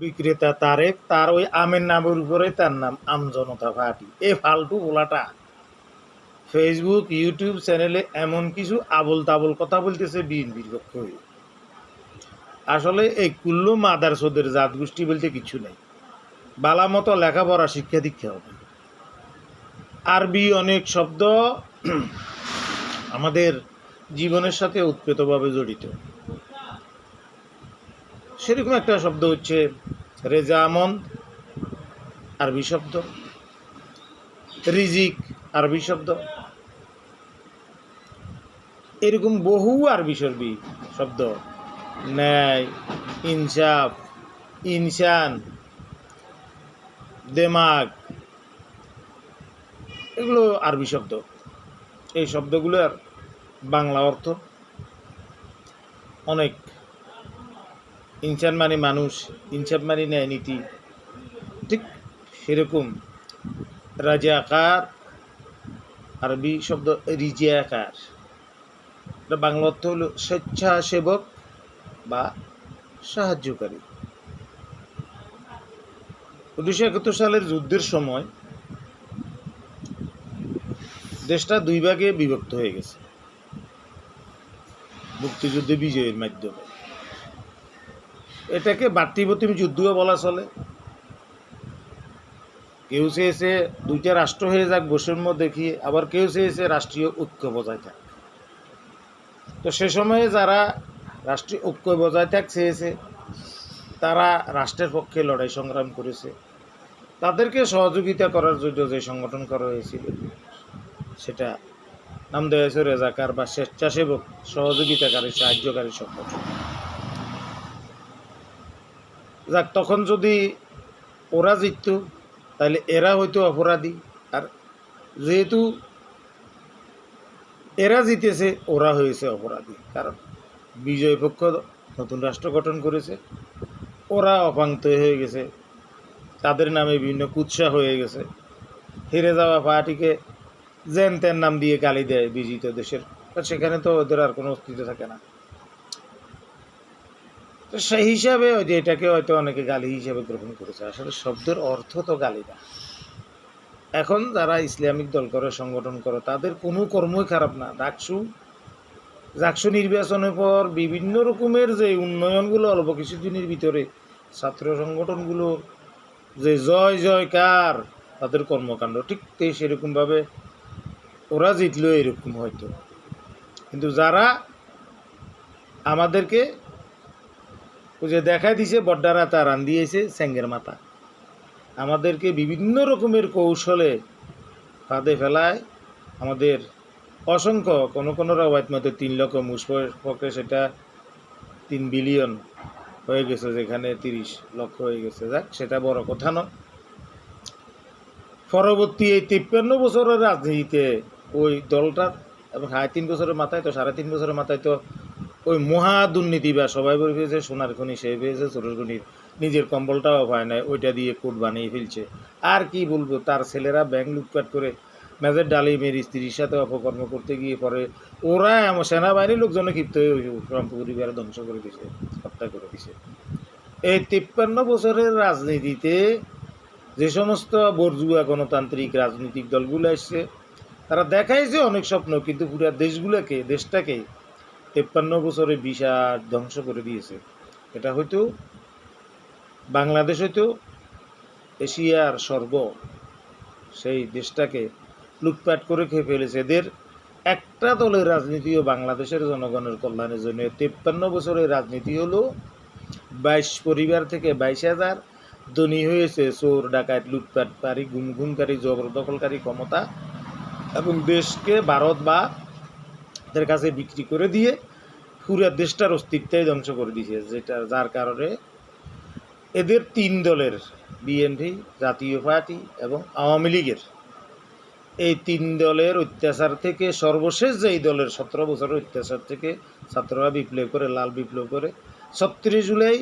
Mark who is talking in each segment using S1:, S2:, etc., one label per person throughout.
S1: বিক্রেতা তারেক তার ওই আমের নামের উপরে তার নাম আমজনতা পার্টি এ ফালতু বলাটা। ফেসবুক ইউটিউব চ্যানেলে এমন কিছু আবল তাবল কথা বলতেছে বিএনপির পক্ষ হয়ে। আসলে এই কুল্লু মাদার সোদের জাত গোষ্ঠী বলতে কিছু নেই। বালা মতো লেখাপড়া শিক্ষা দীক্ষা হবে। আরবি অনেক শব্দ আমাদের জীবনের সাথে উৎপেতভাবে জড়িত। সেরকম একটা শব্দ হচ্ছে রেজা আমন আরবি শব্দ। রিজিক, আরবি শব্দ। এরকম বহু আরবি সরবি শব্দ। ন্যায়, ইনসাফ, ইনসান, দেমাগ। এগুলো আরবি শব্দ। এই শব্দগুলোর বাংলা অর্থ অনেক। ইনসান মানে মানুষ ইনসাফ মানে ন্যায় নীতি। ঠিক সেরকম রাজাকার আরবি শব্দ রিজিয়াকার বাংলা অর্থ হলো স্বেচ্ছাসেবক বা সাহায্যকারী। উনিশশো একাত্তর সালের যুদ্ধের সময় দেশটা দুই ভাগে বিভক্ত হয়ে গেছে। মুক্তিযুদ্ধে বিজয়ের মাধ্যমে। এটাকে বাড়তিবতিম যুদ্ধও বলা চলে। কেউ চেয়েছে দুইটা রাষ্ট্র হয়ে যাক, বৈষম্য দেখিয়ে, আবার কেউ চেয়েছে রাষ্ট্রীয় ঐক্য বজায় থাক। তো সে সময়ে যারা রাষ্ট্রীয় ঐক্য বজায় থাক চেয়েছে তারা রাষ্ট্রের পক্ষে লড়াই সংগ্রাম করেছে। তাদেরকে সহযোগিতা করার জন্য যে সংগঠন করা হয়েছিল, সেটা নাম দেওয়া হয়েছে রেজাকার বা স্বেচ্ছাসেবক সহযোগিতাকারী, সাহায্যকারী সংগঠন। যাক, তখন যদি ওরা জিতত, তাহলে এরা হয়তো অপরাধী। আর যেহেতু এরা জিতেছে, ওরা হয়েছে অপরাধী। কারণ বিজয় পক্ষ নতুন রাষ্ট্র গঠন করেছে, ওরা অপান্ত হয়ে গেছে। তাদের নামে বিভিন্ন কুৎসা হয়ে গেছে। হেরে যাওয়া পার্টিকে জেন তেন নাম দিয়ে গালি দেয় বিজিত দেশের। সেখানে তো ওদের আর কোনো অস্তিত্ব থাকে না। তো সেই হিসাবে হয়তো এটাকে হয়তো অনেকে গালি হিসাবে গ্রহণ করেছে। আসলে শব্দের অর্থ তো গালি না। এখন যারা ইসলামিক দল করে, সংগঠন করে, তাদের কোনো কর্মই খারাপ না। ডাকসু ডাকসু নির্বাচনের পর বিভিন্ন রকমের যে উন্নয়নগুলো, অল্প কিছুদিনের ভিতরে ছাত্র সংগঠনগুলো যে জয়, জয়কার, তাদের কর্মকাণ্ড ঠিক সেরকমভাবে ওরা জিতলো এরকম হয়তো। কিন্তু যারা আমাদেরকে যে দেখা দিছে, বড্ডারা তা রান দিয়েছে স্যাঙ্গের মাথা। আমাদেরকে বিভিন্ন রকমের কৌশলে ফাঁদে ফেলায়। আমাদের অসংখ্য, কোনো কোনো রাওয়াত মতো তিন লক্ষ মুসফের পক্ষে সেটা তিন বিলিয়ন হয়ে গেছে, যেখানে তিরিশ লক্ষ হয়ে গেছে। যাক, সেটা বড় কথা নয়। পরবর্তী এই তিপ্পান্ন বছরের রাজনীতিতে ওই দলটার এবং সাড়ে তিন বছরের মাথায় তো, সাড়ে তিন বছরের মাথায় তো ওই মহা দুর্নীতি বা সবাই বলে পেয়েছে সোনার খনি, সে পেয়েছে চোরের নিজের কম্বলটাও পায় নাই, ওইটা দিয়ে কোট বানিয়ে ফেলছে। আর কি বলব, তার ছেলেরা ব্যাংক লুটপাট করে মেজর ডালিমের স্ত্রীর সাথে অপকর্ম করতে গিয়ে পরে ওরা এমন সেনাবাহিনীর লোকজনে ক্ষিপ্ত হয়ে ওই সম্প পরিবারে ধ্বংস করে দিছে, হত্যা করে দিছে। এই তিপ্পান্ন বছরের রাজনীতিতে যে সমস্ত বর্জুয়া গণতান্ত্রিক রাজনৈতিক দলগুলো আসছে তারা দেখাইছে অনেক স্বপ্ন, কিন্তু পুরা দেশগুলোকে, দেশটাকে তেপ্পান্ন বছরে বিশাল ধ্বংস করে দিয়েছে। এটা হয়তো বাংলাদেশ হয়তো এশিয়ার সর্ব সেই দেশটাকে লুটপাট করে খেয়ে ফেলেছে। এদের একটা দলের রাজনীতিও বাংলাদেশের জনগণের কল্যাণের জন্য তেপ্পান্ন বছরের রাজনীতি হলো বাইশ পরিবার থেকে বাইশ হাজার ধনী হয়েছে। চোর, ডাকাত লুটপাট পারি গুম গুমকারী জবরদখলকারী ক্ষমতা এবং দেশকে ভারত বা তাদের কাছে বিক্রি করে দিয়ে পুরো দেশটার অস্তিত্বই ধ্বংস করে দিয়েছে, যেটা, যার কারণে এদের তিন দলের বিএনপি জাতীয় পার্টি এবং আওয়ামী লীগের। এই তিন দলের অত্যাচার থেকে সর্বশেষ যে দলের সতেরো বছরের অত্যাচার থেকে ছাত্ররা বিপ্লব করে, লাল বিপ্লব করে, ছত্রিশ জুলাই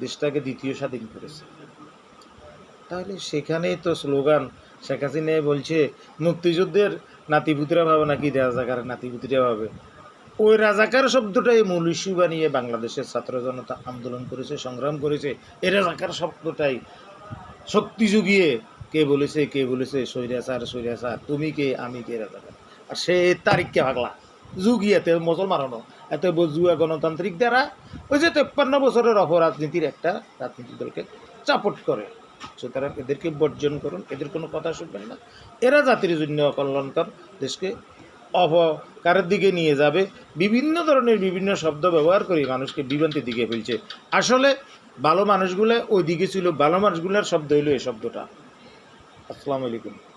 S1: দেশটাকে দ্বিতীয় স্বাধীন করেছে। তাহলে সেখানেই তো স্লোগান শেখ হাসিনা বলছে, মুক্তিযুদ্ধের নাতিপুতিরা ভাবে নাকি রাজাকারের নাতিপুতিরা ভাবে? ওই রাজাকার শব্দটাই মূল ইস্যু বানিয়ে বাংলাদেশের ছাত্র জনতা আন্দোলন করেছে, সংগ্রাম করেছে। এই রাজাকার শব্দটাই শক্তি জুগিয়ে কে বলেছে কে বলেছে সৈরাচার সৈরাচার তুমি কে, আমি কে রাজাকার? আর সে তারিখকে ভাগলা? যুগিয়াতে মুসলমানও এত জুয়া গণতান্ত্রিক দ্বারা ওই যে তেপ্পান্ন বছরের অপরাজনীতির একটা রাজনীতি দলকে চাপট করে। সুতরাং এদেরকে বর্জন করুন, এদের কোনো কথা শুনবেন না। এরা জাতির জন্য অকল্যাণকর, দেশকে অপকারের দিকে নিয়ে যাবে। বিভিন্ন ধরনের বিভিন্ন শব্দ ব্যবহার করে মানুষকে বিভ্রান্তির দিকে ফেলছে। আসলে ভালো মানুষগুলো ওই দিকে ছিল, ভালো মানুষগুলোর শব্দ হইল এই শব্দটা। আসসালামু আলাইকুম।